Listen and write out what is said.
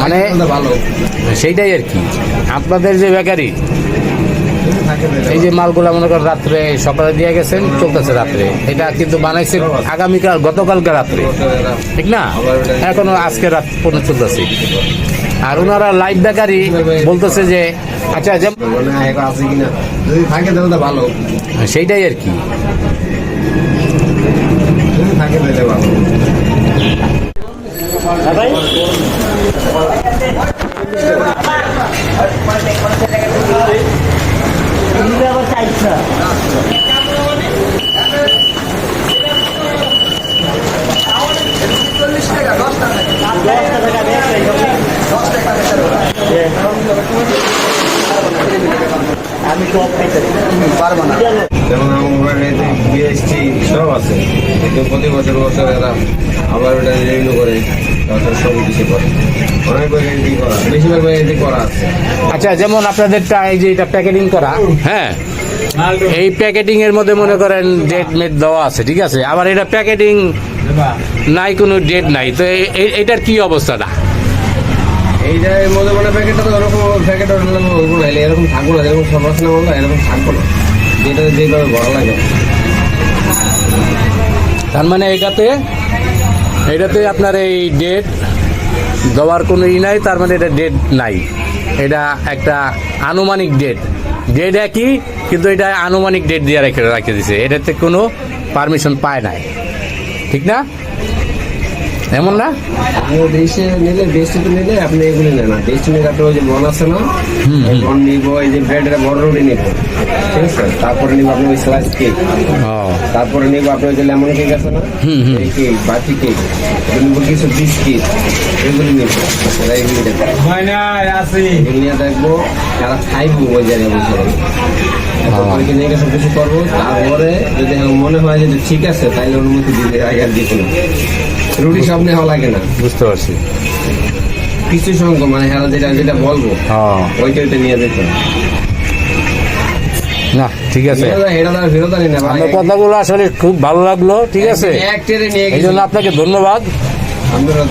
মানে সেইটাই আর কি। আপনাদের যে বেকারি, এই যে মালগুলা মনে করেন রাত্রে সকালে দিয়ে গেছেন, চলতেছে রাত্রে। এটা কিন্তু বানাইছে আগামীকাল, গতকালকে রাত্রে। ঠিক না? এখনও আজকে রাত পর্যন্ত চলতেছে। আর ওনারা লাইভ বেকারি বলতেছে যে আচ্ছা যেমন আছে কিনা যদি থাকে তাহলে তো ভালো সেইটাই আর কি যদি থাকে তাহলে ভালো যেমন আমার এতে বিএসটি সব আছে। কিন্তু প্রতি বছর বছর এরা আবার ওটা রিনিউ করে তারপর সব কিছু করে। করা বেশিরভাগ করা আছে। আচ্ছা যেমন আপনাদেরটা এই যে এটা প্যাকেটিং করা হ্যাঁ? এই প্যাকেটিং এর মধ্যে মনে করেন ডেট মেট দেওয়া আছে ঠিক আছে? আবার এটা প্যাকেটিং নাই কোনো ডেট নাই। তো এটার কি অবস্থাটা মধ্যে মানে প্যাকেটটা তো ওরকম প্যাকেট ওরকম এরকম থাকব না যেরকম সব বলল এরকম থাকব না। যেটা যেভাবে ভরা লাগে। তার মানে এটাতে এটাতে আপনার এই ডেট দেওয়ার কোনো ই নাই, তার মানে এটা ডেট নাই। এটা একটা আনুমানিক ডেট ডেট একই, কিন্তু এটা আনুমানিক ডেট দিয়ে রেখে রাখে দিছে। এটাতে কোনো পারমিশন পায় নাই। ঠিক না? এমন না? দেশে নিলে বেস্টিতে নিলে আপনি এগুলি নেন না। বেস্টি নিলে আপনি ওই যে বন আছে না বন নিব এই যে ব্রেডের বড় রুটি নিব। ঠিক আছে? তারপরে নিব আপনি ওই স্লাইস কেক তারপরে নিব আপনি ওই যে লেমন কেক আছে না এই কেক বাটি কেক নিব কিছু বিস্কিট এগুলি নিব। এগুলি দেখব এগুলি নিয়ে দেখব যারা খাইবো ওই জায়গায় বসে। তারপরে কিনে সব কিছু করব। তারপরে যদি মনে হয় যে ঠিক আছে তাইলে অনুমতি দিতে আগে আর দিতে রুটি সব নেওয়া লাগে না। বুঝতে পারছি। কিছু সংখ্যক মানে হ্যাঁ যেটা যেটা বলব ওইটা ওইটা নিয়ে যেতে না ঠিক আছে। আপনার কথাগুলো আসলে খুব ভালো লাগল ঠিক আছে। এই জন্য আপনাকে ধন্যবাদ। ধন্যবাদ।